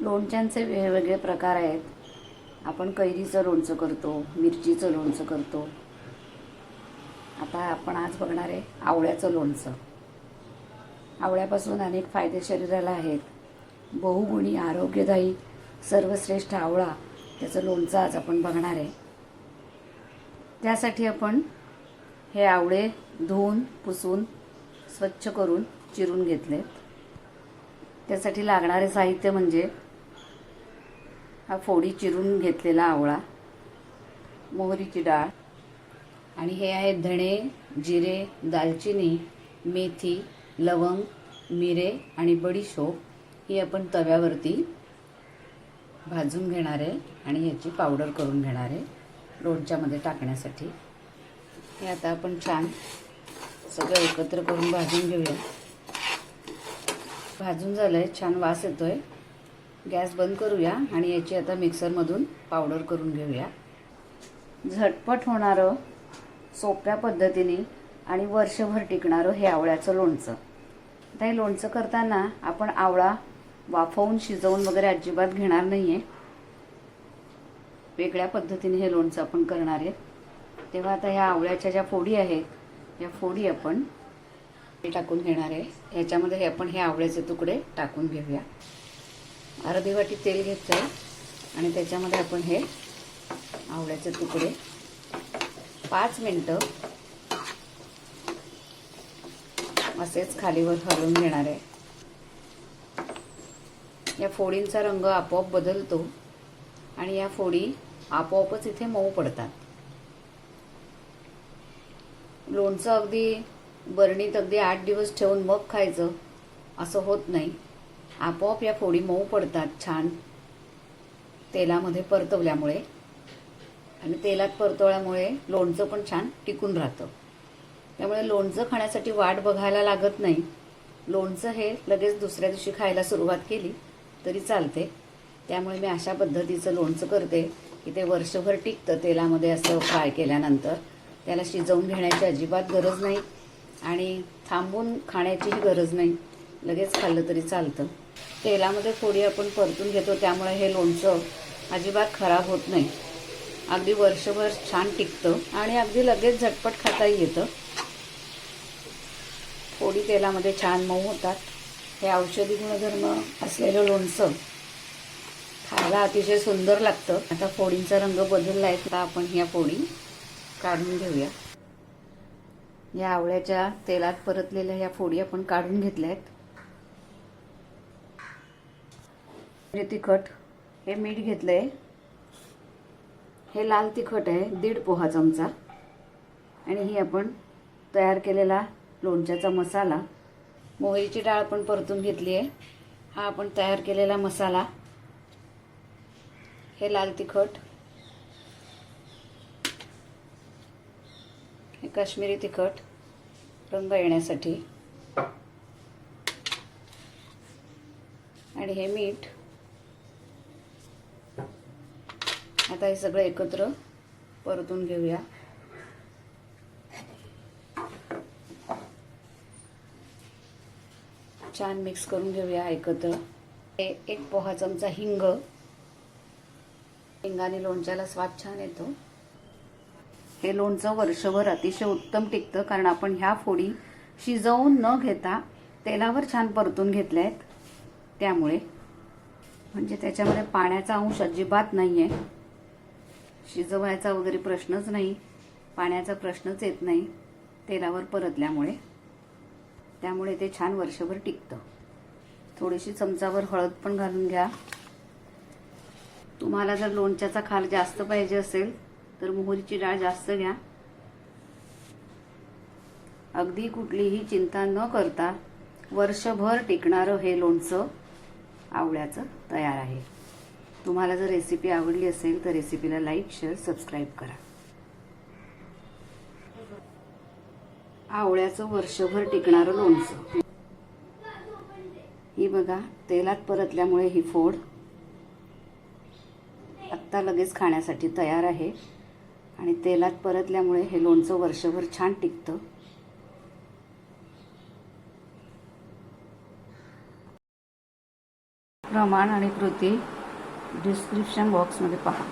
लोणच्यांचे वेगवेगळे प्रकार आहेत. आपण कैरीचं लोणचं करतो मिरचीचं लोणचं करतो. आता आपण आज बघणार आहे आवळ्याचं लोणचं. आवळ्यापासून अनेक फायदे शरीराला आहेत. बहुगुणी आरोग्यदायी सर्वश्रेष्ठ आवळा त्याचं लोणचं आज आपण बघणार आहे. त्यासाठी आपण हे आवळे धुवून पुसून स्वच्छ करून चिरून घेतले त्यासाठी लागणारे साहित्य म्हणजे हा फोडी चिरून घेतलेला आवळा मोहरीची डाळ आणि हे आहे धणे जिरे दालचिनी मेथी लवंग मिरे आणि बडीशोप ही आपण तव्यावरती भाजून घेणार आहे आणि ह्याची पावडर करून घेणार आहे लोणच्यामध्ये टाकण्यासाठी. हे आता आपण छान सगळं एकत्र करून भाजून घेऊया. भाजून झालं आहे छान वास येतो आहे गॅस बंद करूया आणि याची आता मिक्सरमधून पावडर करून घेऊया. झटपट होणारं सोप्या पद्धतीने आणि वर्षभर टिकणारं हे आवळ्याचं लोणचं. आता हे लोणचं करताना आपण आवळा वाफवून शिजवून वगैरे अजिबात घेणार नाही आहे वेगळ्या पद्धतीने हे लोणचं आपण करणार आहे. तेव्हा आता ह्या आवळ्याच्या ज्या फोडी आहेत या फोडी आपण टाकून घेणार आहे. ह्याच्यामध्ये हे आपण हे आवळ्याचे तुकडे टाकून घेऊया. अर्धी वाटी तेल घेतलं आणि त्याच्यामध्ये आपण हे आवड्याचे तुकडे पाच मिनटं असेच खालीवर हलवून घेणार आहे. या फोडींचा रंग आपोआप बदलतो आणि या फोडी आपोआपच इथे मऊ पडतात. लोणचं अगदी बरणीत अगदी आठ दिवस ठेवून मग खायचं असं होत नाही. आपोआप या फोडी मऊ पडतात छान. तेलामध्ये परतवल्यामुळे आणि तेलात परतवल्यामुळे लोणचं पण छान टिकून राहतं. त्यामुळे लोणचं खाण्यासाठी वाट बघायला लागत नाही. लोणचं हे लगेच दुसऱ्या दिवशी खायला सुरुवात केली तरी चालते. त्यामुळे मी अशा पद्धतीचं लोणचं करते की ते वर्षभर टिकतं तेलामध्ये असं फ्राय केल्यानंतर. त्याला शिजवून घेण्याची अजिबात गरज नाही आणि थांबून खाण्याचीही गरज नाही. लगेच खाल्लं तरी चालतं. तेलामध्ये फोडी आपण परतून घेतो त्यामुळे हे लोणचं अजिबात खराब होत नाही. अगदी वर्षभर छान टिकतं आणि अगदी लगेच झटपट खाताही येतं. फोडी तेलामध्ये छान मऊ होतात. हे औषधी गुणधर्म असलेलं लोणचं खायला अतिशय सुंदर लागतं. आता फोडींचा रंग बदलला आहे तर आपण ह्या फोडी काढून घेऊया. या आवळ्याच्या तेलात परतलेल्या ह्या फोडी आपण काढून घेतल्या आहेत. हे तिखट हे मीठ घेतलंय. हे लाल तिखट आहे दीड पोहा चमचा. आणि ही आपण तयार केलेला लोणच्याचा मसाला. मोहरीची डाळ आपण परतून घेतली आहे. हा आपण तयार केलेला मसाला. हे लाल तिखट. हे काश्मीरी तिखट. रंग येण्यासाठी. आणि हे मीठ. आता हे सगळं एकत्र परतून घेऊया. छान मिक्स करून घेऊया एकत्र. हे एक पोहा चमचा हिंग. हिंगाने लोणच्याला स्वाद छान येतो. हे लोणचं वर्षभर अतिशय उत्तम टिकतं कारण आपण ह्या फोडी शिजवून न घेता तेलावर छान परतून घेतल्या आहेत त्यामुळे म्हणजे त्याच्यामध्ये पाण्याचा अंश अजिबात नाही आहे शिजवायचा वगैरे प्रश्नच नाही. पाण्याचा प्रश्नच येत नाही. तेलावर परतल्यामुळे. त्यामुळे ते छान वर्षभर टिकतं. थोडीशी चमचावर हळद पण घालून घ्या. तुम्हाला जर लोणच्याचा खाल जास्त पाहिजे असेल तर मोहरीची डाळ जास्त घ्या. अगदी कुठलीही चिंता न करता वर्षभर टिकणारं हे लोणचं आवळ्याचं तयार आहे. तुम्हाला जर रेसिपी आवडली असेल तर रेसिपीला लाईक शेअर सबस्क्राईब करा. आवळ्याचं वर्षभर टिकणारं लोणचं. ही बघा तेलात परतल्यामुळे ही फोड आत्ता लगेच खाण्यासाठी तयार आहे. आणि तेलात परतल्यामुळे हे लोणचं वर्षभर छान टिकतं. प्रमाण आणि कृती डिस्क्रिप्शन बॉक्समध्ये पहा.